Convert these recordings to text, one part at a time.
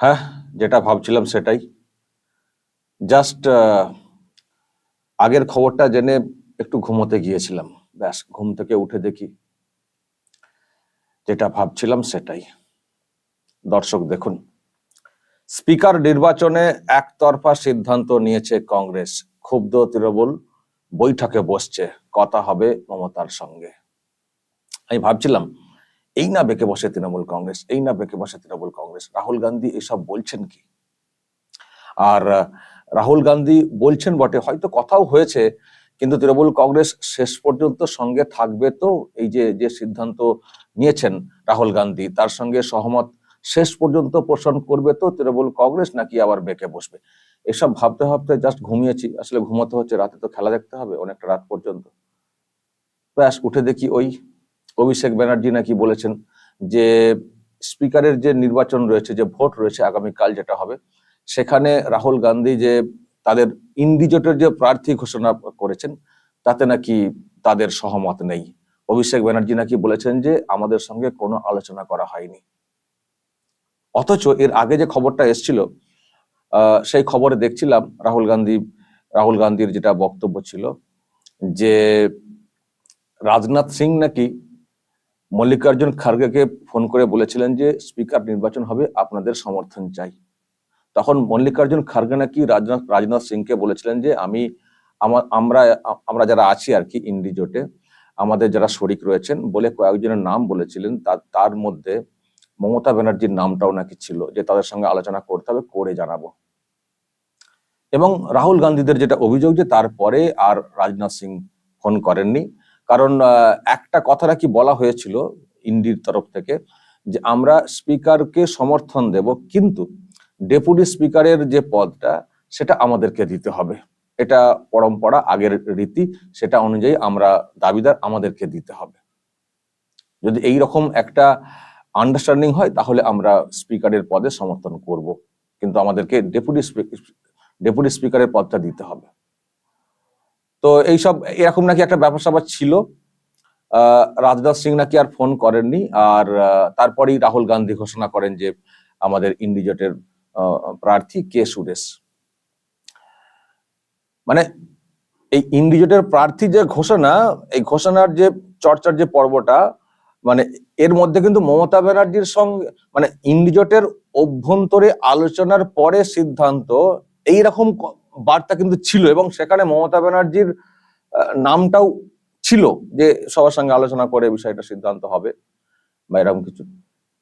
হ্যাঁ যেটা ভাবছিলাম সেটাই। জাস্ট আগের খবরটা জেনে একটু ঘুমোতে গিয়েছিলাম। ব্যাস, ঘুম থেকে উঠে দেখি, যেটা ভাবছিলাম সেটাই। দর্শক দেখুন, স্পিকার নির্বাচনে একতরফা সিদ্ধান্ত নিয়েছে কংগ্রেস। ক্ষুব্ধ তৃণমূল বৈঠকে বসছে, কথা হবে মমতার সঙ্গে। আমি ভাবছিলাম এই না বেঁকে বসে তৃণমূল কংগ্রেস, এই না বেঁকে বসে তৃণমূল কংগ্রেস। রাহুল গান্ধী এসব বলছেন কি? আর রাহুল গান্ধী বলছেন বটে, হয়তো কথাও হয়েছে, কিন্তু তৃণমূল কংগ্রেস শেষ পর্যন্ত সঙ্গে থাকবে তো এই যে যে সিদ্ধান্ত নিয়েছেন রাহুল গান্ধী, তার সঙ্গে সহমত। শেষ পর্যন্ত পোষণ করবে তো তৃণমূল কংগ্রেস নাকি আবার বেঁকে বসবে? এসব ভাবতে ভাবতে জাস্ট ঘুমিয়েছি, আসলে ঘুমাতে হচ্ছে, রাতে তো খেলা দেখতে হবে অনেকটা রাত পর্যন্ত। ব্যাস, উঠে দেখি ওই অভিষেক ব্যানার্জি নাকি বলেছেন যে স্পিকারের যে নির্বাচন রয়েছে, যে ভোট রয়েছে আগামীকাল যেটা হবে, সেখানে রাহুল গান্ধী যে তাদের ইন্ডিজোটের যে প্রার্থী ঘোষণা করেছেন, তাতে নাকি তাদের সহমত নেই। অভিষেক ব্যানার্জি নাকি বলেছেন যে আমাদের সঙ্গে কোনো আলোচনা করা হয়নি। অথচ এর আগে যে খবরটা এসছিল সেই খবরে দেখছিলাম রাহুল গান্ধী, রাহুল গান্ধীর যেটা বক্তব্য ছিল যে রাজনাথ সিং নাকি মল্লিকার্জুন খার্গেকে ফোন করে বলেছিলেন যে, স্পিকার নির্বাচন হবে, আপনাদের সমর্থন চাই। তখন মল্লিকার্জুন খার্গে নাকি রাজনাথ রাজনাথ সিংকে বলেছিলেন যে, আমি আমার আমরা আমরা যারা আছি আর কি ইন্ডিজোটে আমাদের যারা শরিক রয়েছেন, বলে কয়েকজনের নাম বলেছিলেন। তার তার মধ্যে মমতা ব্যানার্জির নামটাও নাকি ছিল, যে তাদের সঙ্গে আলোচনা করতে হবে, করে জানাব। এবং রাহুল গান্ধীদের যেটা অভিযোগ যে, তারপরে আর রাজনাথ সিং ফোন করেননি। কারণ একটা কথা নাকি বলা হয়েছিল ইন্ডির তরফ থেকে, যে আমরা স্পিকারকে সমর্থন দেব, কিন্তু ডেপুটি স্পিকারের যে পদটা, সেটা আমাদেরকে দিতে হবে। এটা পরম্পরা, আগের রীতি, সেটা অনুযায়ী আমরা দাবিদার আমাদেরকে দিতে হবে। যদি এই রকম একটা আন্ডারস্ট্যান্ডিং হয়, তাহলে আমরা স্পিকারের পদে সমর্থন করব। কিন্তু আমাদেরকে ডেপুটি ডেপুটি স্পিকারের পদটা দিতে হবে। তো এইসব এরকম নাকি একটা ব্যাপার স্যাপার ছিল রাজনাথ সিং নাকি আর ফোন করেননি। আর তারপরেই রাহুল গান্ধী ঘোষণা করেন যে আমাদের ইন্ডিজোটের প্রার্থী কে সুরেশ। মানে এই ইন্ডিজোটের প্রার্থী যে ঘোষণা, এই ঘোষণার যে চর্চার যে পর্বটা মানে এর মধ্যে কিন্তু মমতা ব্যানার্জির সঙ্গে মানে ইন্ডিজোটের অভ্যন্তরে আলোচনার পরে সিদ্ধান্ত, এইরকম বার্তা কিন্তু ছিল এবং সেখানে মমতা ব্যানার্জির নামটাও ছিল যে সবার সঙ্গে আলোচনা করে বিষয়টা সিদ্ধান্ত হবে বা এরকম কিছু।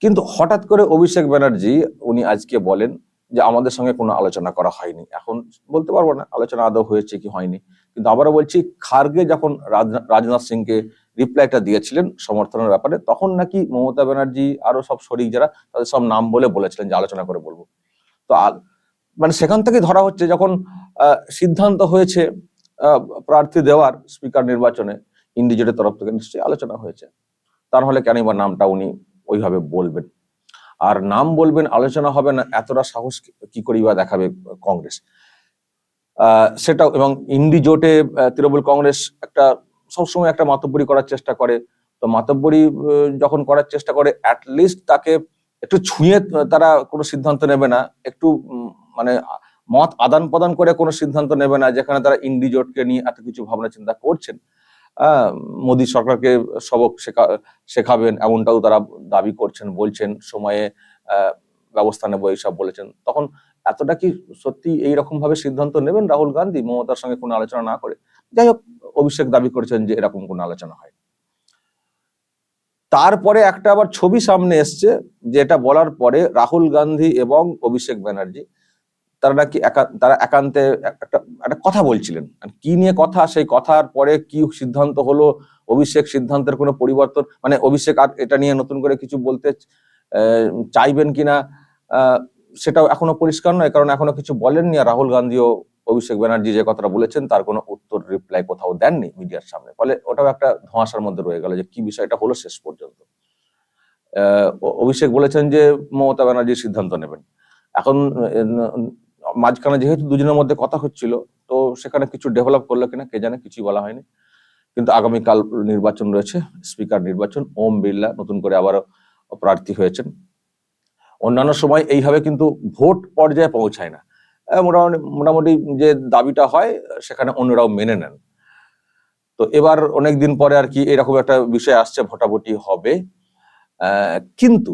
কিন্তু হঠাৎ করে অভিষেক ব্যানার্জি, উনি আজকে বলেন যে আমাদের সঙ্গে কোনো আলোচনা করা হয়নি। এখন বলতে পারব না, আলোচনা আদৌ হয়েছে কি হয়নি। কিন্তু আবারও বলছি, খার্গে যখন রাজনা- রাজনাথ সিংকে রিপ্লাইটা দিয়েছিলেন সমর্থনের ব্যাপারে, তখন নাকি মমতা ব্যানার্জি আরও সব শরিক যারা, তাদের সব নাম বলে বলেছিলেন যে আলোচনা করে বলব। তো মানে সেখান থেকে ধরা হচ্ছে যখন সিদ্ধান্ত হয়েছে প্রার্থী দেওয়ার স্পিকার নির্বাচনে, ইন্ডিজোটের তরফ থেকে নিশ্চয়ই আলোচনা হয়েছে। তার হলে কেন বা নামটা উনি ওইভাবে বলবেন? আর নাম বলবেন, আলোচনা হবে না, এতটা সাহস কি- করি বা দেখাবে কংগ্রেস? সেটাও, এবং ইন্ডি জোটে তৃণমূল কংগ্রেস একটা, সবসময় একটা মাতব্বরি করার চেষ্টা করে। তো মাতব্বরি যখন করার চেষ্টা করে লিস্ট তাকে একটু ছুঁয়ে তারা কোনো সিদ্ধান্ত নেবে না, একটু মানে মত আদান প্রদান করে কোনো সিদ্ধান্ত নেবে না, যেখানে তারা ইন্ডি জোটকে নিয়ে এত কিছু ভাবনা চিন্তা করছেন। মোদী সরকারকে সবক শেখা, শেখাবেন, এমনটাও তারা দাবি করছেন, বলছেন, সময়ে ব্যবস্থা নেব, এইসব বলেছেন। তখন এতটা কি সত্যি এইরকম ভাবে সিদ্ধান্ত নেবেন রাহুল গান্ধী, মমতার সঙ্গে কোনো আলোচনা না করে? যাই হোক, অভিষেক দাবি করেছেন যে এরকম কোনো আলোচনা হয়। তারপরে একটা আবার ছবি সামনে এসছে, যেটা বলার পরে রাহুল গান্ধী এবং অভিষেক ব্যানার্জি তারা নাকি তারা একান্তে একটা একটা কথা বলছিলেন। কি নিয়ে কথা? সেই কথার পরে কি সিদ্ধান্ত হলো? অভিষেক সিদ্ধান্তের কোনো পরিবর্তন? মানে অভিষেক আর এটা নিয়ে নতুন করে কিছু বলতে চাইবেন কিনা সেটাও এখনও পরিষ্কার নয়, কারণ এখনও কিছু বলেননি। আর রাহুল গান্ধীও অভিষেক ব্যানার্জি যে কথাটা বলেছেন, তার কোনো উত্তর রিপ্লাই কোথাও দেননি মিডিয়ার সামনে। ফলে ওটাও একটা ধোঁয়াশার মধ্যে রয়ে গেল যে কি বিষয়টা হলো শেষ পর্যন্ত। অভিষেক বলেছেন যে মমতা ব্যানার্জি সিদ্ধান্ত নেবেন। এখন মাঝখানে যেহেতু দুজনের মধ্যে কথা হচ্ছিল, তো সেখানে কিছু ডেভেলপ করল কিনা কে জানে কিছুই বলা হয়নি। কিন্তু আগামীকাল নির্বাচন রয়েছে স্পিকার নির্বাচন, ওম বিড়লা নতুন করে আবারও প্রার্থী হয়েছেন। অন্যান্য সময় এইভাবে কিন্তু ভোট পর্যায়ে পৌঁছায় না। মোটামুটি মোটামুটি যে দাবিটা হয়, সেখানে অন্যরাও মেনে নেন। তো এবার অনেক দিন পরে আর কি এরকম একটা বিষয় আসছে, ভোটাভুটি হবে। কিন্তু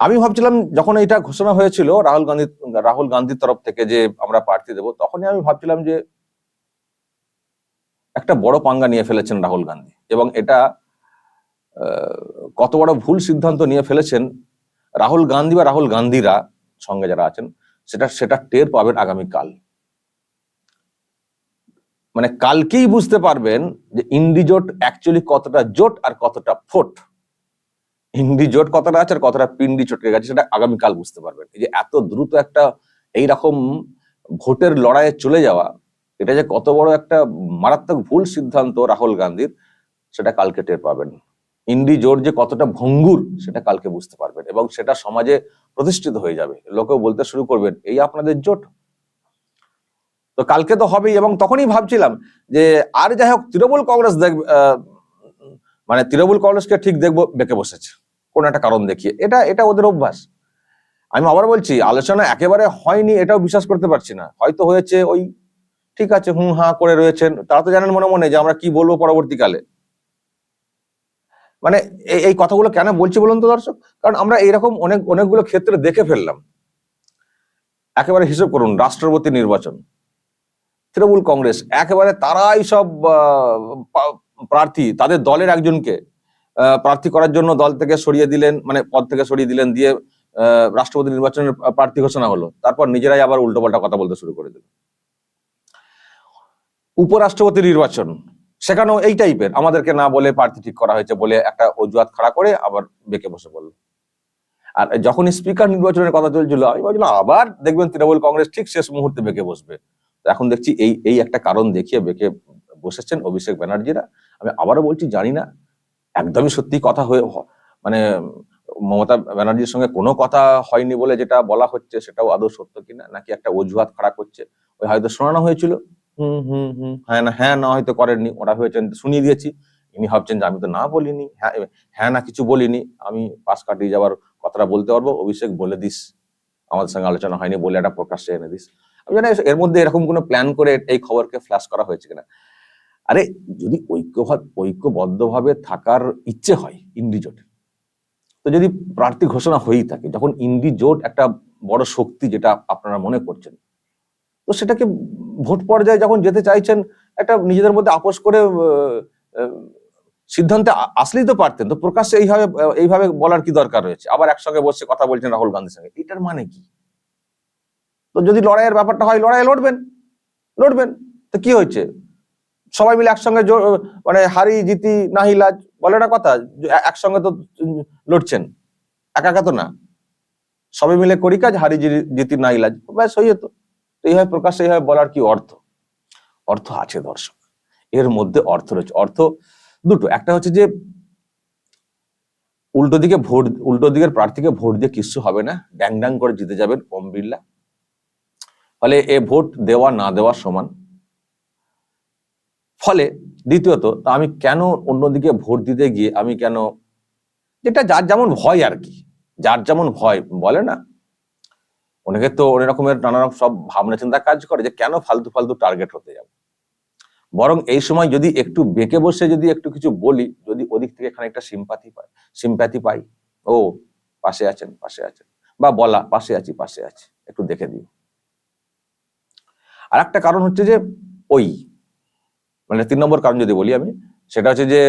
আমি ভাবছিলাম যখন এটা ঘোষণা হয়েছিল, রাহুল গান্ধী, রাহুল গান্ধীর তরফ থেকে যে আমরা প্রার্থী দেব, তখনই আমি ভাবছিলাম যে একটা বড় পাঙ্গা নিয়ে ফেলেছেন রাহুল গান্ধী এবং এটা কত বড় ভুল সিদ্ধান্ত নিয়ে ফেলেছেন রাহুল গান্ধী বা রাহুল গান্ধীরা সঙ্গে যারা আছেন, সেটা সেটা টের পাবেন আগামীকাল। মানে কালকেই বুঝতে পারবেন যে ইন্ডিজোট অ্যাকচুয়ালি কতটা জোট আর কতটা ফোট। ইন্ডি জোট কতটা আছে আর কতটা পিন্ডি চটকে গেছে সেটা আগামীকাল বুঝতে পারবেন। এই যে এত দ্রুত একটা এইরকম ভোটের লড়াইয়ে চলে যাওয়া, এটা যে কত বড় একটা মারাত্মক ভুল সিদ্ধান্ত রাহুল গান্ধীর, সেটা কালকে টের পাবেন। ইন্ডি জোট যে কতটা ভঙ্গুর, সেটা কালকে বুঝতে পারবেন এবং সেটা সমাজে প্রতিষ্ঠিত হয়ে যাবে। লোকেও বলতে শুরু করবেন, এই আপনাদের জোট? তো কালকে তো হবেই এবং তখনই ভাবছিলাম যে, আর যাই হোক, তৃণমূল কংগ্রেস দেখবে মানে তৃণমূল কংগ্রেসকে ঠিক দেখব, বেঁকে বসেছে। কোন একটা কারণ দেখিয়ে। এটা এটা ওদের অভ্যাস। আমি আবার বলছি, আলোচনা একেবারে হয়নি, এটাও বিশ্বাস করতে পারছি না। হয়তো হয়েছে ওই, ঠিক আছে হুম হা করে রয়েছেন। তারা তো জানেন মনে মনে যে আমরা কি বলব পরবর্তীকালে। মানে এই- কথাগুলো কেন বলছি বলুন তো দর্শক? কারণ আমরা এইরকম অনেক, অনেকগুলো ক্ষেত্রে দেখে ফেললাম। একেবারে হিসেব করুন, রাষ্ট্রপতি নির্বাচন। তৃণমূল কংগ্রেস, একেবারে তারাই সব প্রার্থী, তাদের দলের একজনকে প্রার্থী করার জন্য দল থেকে সরিয়ে দিলেন মানে পদ থেকে সরিয়ে দিলেন, দিয়ে রাষ্ট্রপতি নির্বাচনের প্রার্থী ঘোষণা হলো। তারপর নিজেরাই আবার উল্টোপাল্টা কথা বলতে শুরু করে দিল উপরাষ্ট্রপতি নির্বাচন, সেখানেও এই টাইপের, আমাদেরকে না বলে প্রার্থী ঠিক করা হয়েছে বলে একটা অজুহাত খাড়া করে আবার বেঁকে বসে পড়ল। আর যখন স্পিকার নির্বাচনের কথা চলছিল, আমি ভাবছিলাম, আবার দেখবেন তৃণমূল কংগ্রেস ঠিক শেষ মুহূর্তে বেঁকে বসবে। এখন দেখছি এই এই একটা কারণ দেখিয়ে বেঁকে বসেছেন অভিষেক ব্যানার্জিরা। আমি আবারও বলছি জানি না। একদমই সত্যি কথা হয়ে মানে মমতা ব্যানার্জির সঙ্গে কোনো কথা হয়নি বলে যেটা বলা হচ্ছে সেটাও আদৌ সত্য কিনা নাকি একটা অজুহাত খাড়া করছে ওই হয়তো শোনানো হয়েছিল। হুম হুম হুম। হ্যাঁ না হ্যাঁ না হয়তো করেননি ওরা হয়েছেন শুনিয়ে দিয়েছি। ইনি ভাবছেন যে আমি তো না বলিনি হ্যাঁ হ্যাঁ না কিছু বলিনি আমি পাশ কাটিয়ে যাওয়ার কথাটা বলতে পারব অভিষেক বলে দিস আমাদের সঙ্গে আলোচনা হয়নি বলে একটা প্রকাশ্যে এনে দিস। আমি জানি এর মধ্যে এরকম কোনো প্ল্যান করে এই খবরকে ফ্ল্যাশ করা হয়েছে কিনা। আরে যদি ঐক্যভাব, ঐক্যবদ্ধভাবে থাকার ইচ্ছে হয় ইন্ডি জোটে, তো যদি প্রার্থী ঘোষণা হয়েই থাকে, যখন ইন্ডি জোট একটা বড় শক্তি যেটা আপনারা মনে করছেন, তো সেটাকে ভোট পর্যায়ে যখন যেতে চাইছেন, একটা নিজেদের মধ্যে আপোষ করে সিদ্ধান্তে আসলেই তো পারতেন, তো প্রকাশ্যে এইভাবে এইভাবে বলার কি দরকার রয়েছে? আবার একসঙ্গে বসে কথা বলছেন রাহুল গান্ধীর সঙ্গে, এটার মানে কি? তো যদি লড়াইয়ের ব্যাপারটা হয় লড়াই লড়বেন লড়বেন, তো কি হয়েছে? সবাই মিলে একসঙ্গে মানে হারি, জিতি নাহি লাজ, বলে না কথা, একসঙ্গে তো লড়ছেন। একা একা তো না। সবাই মিলে করি কাজ, হারি জিতি নাহি লাজ, ব্যাস, হয়ে তো এইভাবে প্রকাশ্যে এইভাবে বলার কি অর্থ? অর্থ আছে, দর্শক। এর মধ্যে অর্থ রয়েছে। অর্থ দুটো। একটা হচ্ছে যে, উল্টো দিকে ভোট, উল্টো দিকের প্রার্থীকে ভোট দিয়ে কিচ্ছু হবে না। ড্যাং ড্যাং করে জিতে যাবেন ওম বিড়লা। ফলে এ ভোট দেওয়া, না দেওয়া সমান। ফলে দ্বিতীয়ত আমি কেন অন্যদিকে ভোট দিতে গিয়ে আমি কেন, যেটা যার যেমন ভয় আর কি, যার যেমন ভয়, বলে না। অনেকে তো অনেক রকমের নানা রকম সব ভাবনা চিন্তা কাজ করে যে কেন ফালতু ফালতু টার্গেট হতে যাব। বরং এই সময় যদি একটু বেঁকে বসে যদি একটু কিছু বলি, যদি ওদিক থেকে খানিকটা সিম্পাথি পাই সিম্প্যাথি পাই, ও পাশে আছেন পাশে আছেন, বা বলা, পাশে আছি পাশে আছি, একটু দেখে দিও। আর একটা কারণ হচ্ছে যে, ওই মানে তিন নম্বর কারণ যদি বলি আমি, সেটা হচ্ছে যে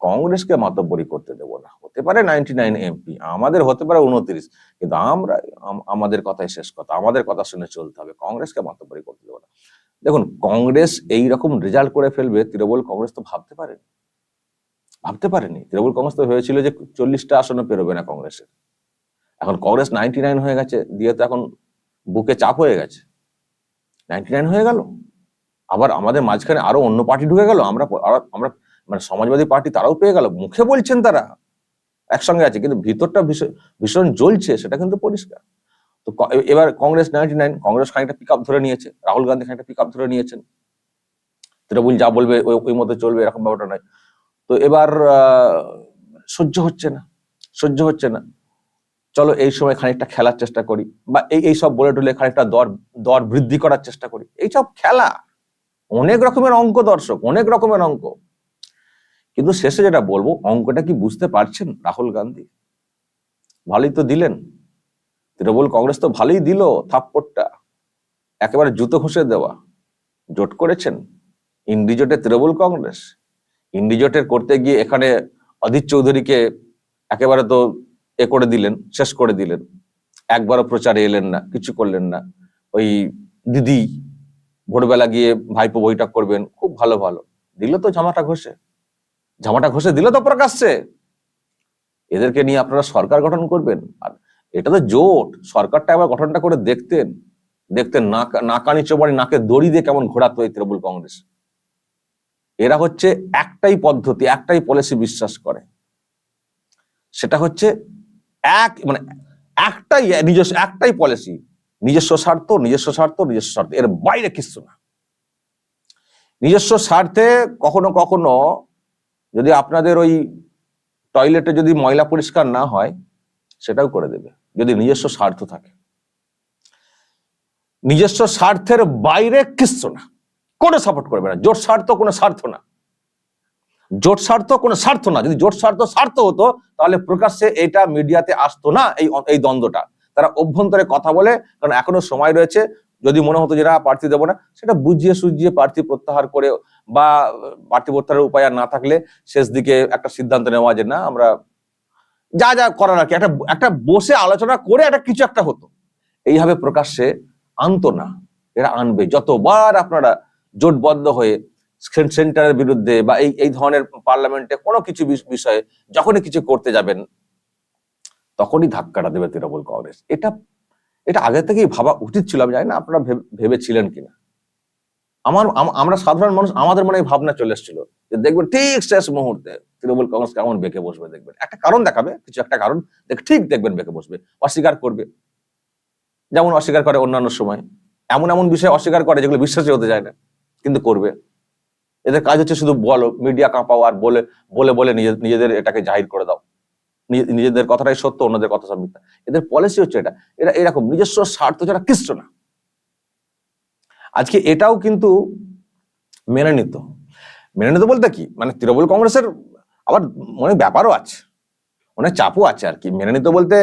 কংগ্রেসকে মাতব্বরি করতে দেবো না। হতে পারে নাইনটি নাইন এমপি, আমাদের হতে পারে উনত্রিশ কিন্তু আমরা আমাদের কথাই শেষ কথা, আমাদের কথা শুনে চলতে হবে, কংগ্রেসকে মাতব্বরি করতে দেবো না। দেখুন, কংগ্রেস এই রকম রেজাল্ট করে ফেলবে, তৃণমূল কংগ্রেস তো ভাবতে পারেনি। ভাবতে পারেনি। তৃণমূল কংগ্রেস তো হয়েছিল যে চল্লিশটা আসনে পেরোবে না কংগ্রেসের। এখন কংগ্রেস নাইনটি নাইন হয়ে গেছে, দিয়ে তো এখন বুকে চাপ হয়ে গেছে। নাইনটি নাইন হয়ে গেল। আবার আমাদের মাঝখানে আরও অন্য পার্টি ঢুকে গেল, আমরা আমরা মানে সমাজবাদী পার্টি তারাও পেয়ে গেল, মুখে বলছেন তারা, একসঙ্গে আছে, কিন্তু ভিতরটা ভীষণ জ্বলছে, সেটা কিন্তু পরিষ্কার। তো এবার কংগ্রেস নাইনটি নাইন কংগ্রেস খানিকটা পিক আপ ধরে নিয়েছে, রাহুল গান্ধী খানিকটা পিক আপ ধরে নিয়েছেন। তৃণমূল যা বলবে ওই মতো চলবে, এরকম ব্যাপারটা নয়। তো এবার সহ্য হচ্ছে না, সহ্য হচ্ছে না। চলো এই সময় খানিকটা খেলার চেষ্টা করি, বা এই এই সব বলে টলে খানিকটা দর দর বৃদ্ধি করার চেষ্টা করি। এইসব খেলা। অনেক রকমের অঙ্ক দর্শক, অনেক রকমের অঙ্ক। কিন্তু শেষে যেটা বলব, অঙ্কটা কি বুঝতে পারছেন রাহুল গান্ধী? ভালোই তো দিলেন। তৃণমূল কংগ্রেস তো ভালোই দিল থাপ্পড়টা। একেবারে জুতো ঘষে দেওয়া। জোট করেছেন ইন্ডিজোটে তৃণমূল কংগ্রেস। ইন্ডিজোটের করতে গিয়ে এখানে অধীর চৌধুরীকে একেবারে তো এ করে দিলেন, শেষ করে দিলেন। একবারও প্রচারে এলেন না, কিছু করলেন না। ওই দিদি ভোরবেলা গিয়ে ভাইপো বৈঠক করবেন, খুব ভালো ভালো। দিল তো জামাটা ঘষে। জামাটা ঘষে দিল তো প্রকাশ্যে এদেরকে নিয়ে আপনারা সরকার গঠন করবেন। আর এটা তো জোট। সরকারটা একবার গঠনটা করে দেখতেন। দেখতেন নাক নাকানি চোবানি নাকে দড়ি দিয়ে কেমন ঘোরাতো এই তৃণমূল কংগ্রেস। এরা হচ্ছে একটাই পদ্ধতি, একটাই পলিসি বিশ্বাস করে। সেটা হচ্ছে এক মানে একটাই নিজস্ব, একটাই পলিসি নিজস্ব স্বার্থ নিজস্ব স্বার্থ নিজস্ব স্বার্থ। এর বাইরে কিছু না। নিজস্ব স্বার্থে কখনো কখনো যদি আপনাদের ওই টয়লেটে যদি ময়লা পরিষ্কার না হয়, সেটাও করে দেবে, যদি নিজস্ব স্বার্থ থাকে। নিজস্ব স্বার্থের বাইরে কিচ্ছু না। কোনো সাপোর্ট করবে না। জোট স্বার্থ, কোনো স্বার্থ না। জোট স্বার্থ, কোনো স্বার্থ না। যদি জোট স্বার্থ স্বার্থ হতো, তাহলে প্রকাশ্যে এটা মিডিয়াতে আসতো না এই এই দ্বন্দ্বটা। তারা অভ্যন্তরে কথা বলে, কারণ এখনও সময় রয়েছে। যদি মনে হতো যে না, প্রার্থী দেবো না, সেটা বুঝিয়ে সুঝিয়ে প্রার্থী প্রত্যাহার করে বা প্রার্থী প্রত্যাহারের উপায় আর না থাকলে শেষ দিকে একটা সিদ্ধান্ত নেওয়া যে না, আমরা যা যা করার আর কি। একটা একটা বসে আলোচনা করে একটা কিছু একটা হতো। এইভাবে প্রকাশ্যে আনতো না, এরা আনবে। যতবার আপনারা জোটবদ্ধ হয়ে সেন্টারের বিরুদ্ধে বা এই এই ধরনের পার্লামেন্টে কোনো কিছু বিষ- বিষয়ে যখনই কিছু করতে যাবেন তখনই ধাক্কাটা দেবে তৃণমূল কংগ্রেস। এটা এটা আগে থেকেই ভাবা উচিত ছিল, আমি জানি না আপনারা ভেবে- ভেবেছিলেন কিনা। আমার আমরা সাধারণ মানুষ, আমাদের মনে ভাবনা চলে এসেছিল যে দেখবেন ঠিক শেষ মুহূর্তে তৃণমূল কংগ্রেস কেমন বেঁকে বসবে দেখবেন। একটা কারণ দেখাবে, কিছু একটা কারণ ঠিক দেখবেন বেঁকে বসবে, অস্বীকার করবে। যেমন অস্বীকার করে অন্যান্য সময়, এমন এমন বিষয় অস্বীকার করে যেগুলো বিশ্বাসী হতে যায় না, কিন্তু করবে। এদের কাজ হচ্ছে শুধু বলো, মিডিয়া কাঁপাও আর বলে বলে বলে নিজে- নিজেদের এটাকে জাহির করে দাও। নিজেদের কথাটাই সত্য, অন্যদের কথা সব মিথ্যা। এদের পলিসি হচ্ছে এটা। এরা এরকম নিজস্ব স্বার্থ ছাড়া কিচ্ছু না। আজকে এটাও কিন্তু মেনে নিত। মেনে নিত বলতে কি? মানে তৃণমূল কংগ্রেসের আবার অনেক ব্যাপারও আছে। অনেক চাপও আছে আর কি। মেনে নিত বলতে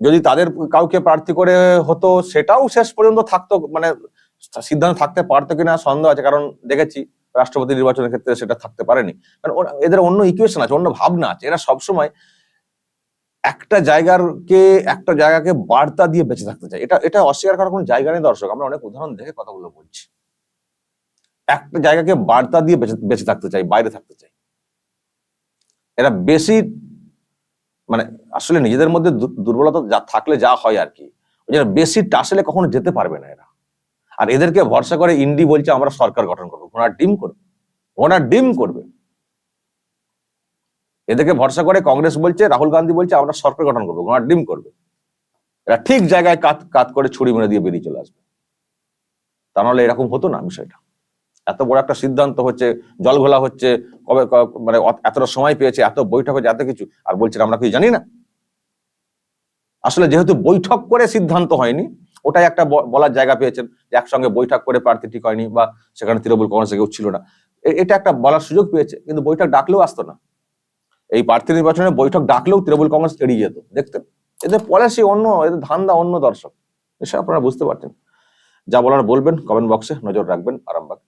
যদি তাদের কাউকে প্রার্থী করে হতো, সেটাও শেষ পর্যন্ত থাকতো মানে সিদ্ধান্ত থাকতে পারতো কিনা সন্দেহ আছে। কারণ দেখেছি রাষ্ট্রপতি নির্বাচনের ক্ষেত্রে সেটা থাকতে পারেনি। কারণ এদের অন্য ইকুয়েশন আছে, অন্য ভাবনা আছে। এরা সবসময় একটা জায়গার কে একটা জায়গাকে বার্তা দিয়ে বেঁচে থাকতে চায় এটা এটা অস্বীকার করার কোনো জায়গা নেই দর্শক, আমরা অনেক উদাহরণ দেখে কথাগুলো বলছি। একটা জায়গাকে বার্তা দিয়ে বেঁচে বেঁচে থাকতে চাই, বাইরে থাকতে চাই। এরা বেশি মানে আসলে নিজেদের মধ্যে দুর্বলতা যা থাকলে যা হয় আর কি জন্য বেশি টাসেলে কখনো যেতে পারবে না এরা। আর এদেরকে ভরসা করে ইন্ডি বলছে, আমরা সরকার গঠন করব। ওনার ডিম করবে। ওনার ডিম করবে। এদেরকে ভরসা করে কংগ্রেস বলছে, রাহুল গান্ধী বলছে, আমরা সরকার গঠন করব ডিম করবে। এরা ঠিক জায়গায় কাত কাত করে ছুরি মেরে দিয়ে বেরিয়ে চলে আসবে। তা নাহলে এরকম হতো না বিষয়টা। এত বড় একটা সিদ্ধান্ত হচ্ছে, জল ঘোলা হচ্ছে, কবে মানে এতটা সময় পেয়েছে, এত বৈঠক হচ্ছে, এত কিছু, আর বলছেন আমরা কিছু জানি না। আসলে যেহেতু বৈঠক করে সিদ্ধান্ত হয়নি, ওটাই একটা বলার জায়গা পেয়েছেন যে একসঙ্গে বৈঠক করে প্রার্থী ঠিক হয়নি বা সেখানে তৃণমূল কংগ্রেসে কেউ ছিল না। এটা একটা বলার সুযোগ পেয়েছে, কিন্তু বৈঠক ডাকলেও আসতো না। এই প্রার্থী নির্বাচনে বৈঠক ডাকলেও তৃণমূল কংগ্রেস এড়িয়ে যেত দেখতেন এদের পলিসি অন্য, এদের ধান্দা অন্য দর্শক এসে আপনারা বুঝতে পারছেন। যা বলার বলবেন কমেন্ট বক্সে নজর রাখবেন, আরামবাগ